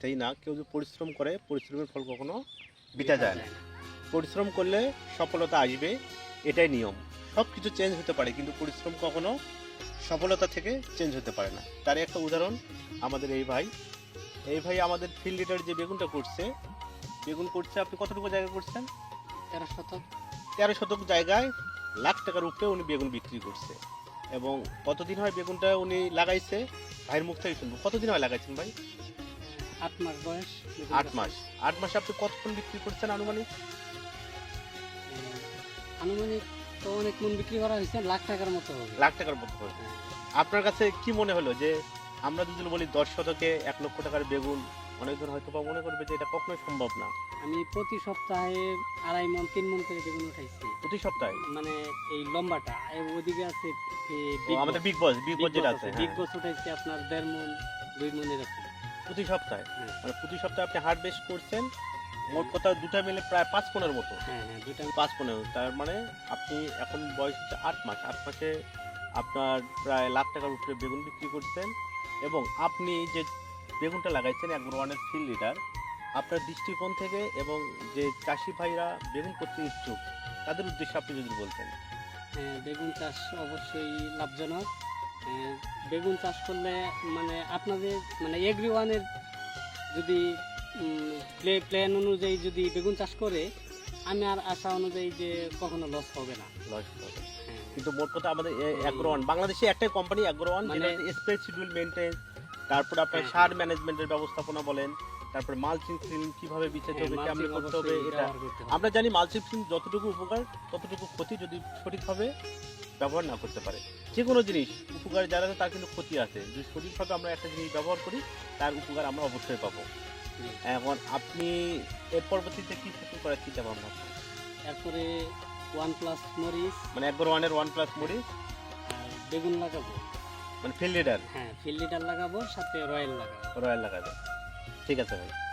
তাই না? কেউ যদি পরিশ্রম করে পরিশ্রমের ফল কখনো বিটা যায় না। পরিশ্রম করলে সফলতা আসবে এটাই নিয়ম। সব কিছু চেঞ্জ হতে পারে কিন্তু পরিশ্রম কখনো সফলতা থেকে চেঞ্জ হতে পারে না। তার একটা উদাহরণ আমাদের এই ভাই। এই ভাই আমাদের ফিল্ড লিডার যে বেগুনটা করছে বেগুন করছে আপনি কতটুকু জায়গা করছেন? তেরো শতক। তেরো শতক জায়গায় লাখ টাকার উপরে উনি বেগুন বিক্রি করছে। এবং কতদিন হয় বেগুনটা উনি লাগাইছে? ভাইয়ের মুখ থেকে শুনব। কতদিন হয় লাগাইছেন ভাই? আট মাস বয়স আট মাস। আট মাসে আপনি কতক্ষণ বিক্রি করছেন আনুমানিক? আনুমানিক তো অনেক মন বিক্রি করা হয়েছে লাখ টাকার মতো হবে। লাখ টাকার মতো হবে। হ্যাঁ। আপনার কাছে কি মনে হলো যে আমরা যদি বলি দশ শতকে এক লক্ষ টাকার বেগুন অনেকজন হয়তো বা মনে করবে যে এটা কখনোই সম্ভব না। আমি প্রতি সপ্তাহে আড়াই মন তিন মন করে বেগুন উঠাইছি। প্রতি সপ্তাহে? মানে এই লম্বাটা ওদিকে আছে আমাদের বিগ বস বিগ বস যেটা আছে বিগ হ্যাঁ। বস উঠাইছি আপনার দেড় মন দুই মন এরকম প্রতি সপ্তাহে। মানে প্রতি সপ্তাহে আপনি হারভেস্ট করছেন মোট কথা দুটা মিলে প্রায় পাঁচ পনেরো মতো। হ্যাঁ হ্যাঁ পাঁচ পনেরো তার মানে আপনি এখন বয়স হচ্ছে আট মাস। আট মাসে আপনার প্রায় লাখ টাকার উপরে বেগুন বিক্রি করছেন এবং আপনি যে বেগুনটা লাগাইছেন একবার ওয়ানের ফিল্ড লিটার আপনার দৃষ্টিকোণ থেকে এবং যে চাষি ভাইরা বেগুন করতে ইচ্ছুক তাদের উদ্দেশ্যে আপনি যদি বলতেন। হ্যাঁ, বেগুন চাষ অবশ্যই লাভজনক। বেগুন চাষ করলে মানে আপনাদের মানে এগ্রি ওয়ানের যদি প্লে প্ল্যান অনুযায়ী যদি বেগুন চাষ করে আমি আর আশা অনুযায়ী যে কখনো লস হবে না। লস হবে। হ্যাঁ, কিন্তু মোট কথা আমাদের অ্যাগ্রোয়ান বাংলাদেশে একটাই কোম্পানি অ্যাগ্রোয়ান মানে- যেটা স্প্রে শিডিউল মেনটেন তারপর আপনার হ্যাঁ, সার ম্যানেজমেন্টের ব্যবস্থাপনা বলেন তারপর মালচিং সিলিং কীভাবে বিছাতে হ্যাঁ, হবে কেমনি করতে হবে এটা। আমরা জানি মালচিং সিলিং যতটুকু উপকার ততটুকু ক্ষতি যদি সঠিকভাবে ব্যবহার না করতে পারে। যে কোনো জিনিস উপকার যারা আছে তার কিন্তু ক্ষতি আছে। যদি সঠিকভাবে আমরা একটা জিনিস ব্যবহার করি তার উপকার আমরা অবশ্যই পাবো। এখন আপনি এর পরবর্তীতে কি ফসল করার চিন্তা ভাবনা তারপরে ওয়ান প্লাস মরিচ। মানে একবার ওয়ানের ওয়ান প্লাস মরি আর বেগুন লাগাবো। মানে ফিল্ড লিডার হ্যাঁ ফিল্ড লিডার লাগাবো সাথে রয়্যাল লাগাবো। রয়্যাল লাগাবে। ঠিক আছে ভাই।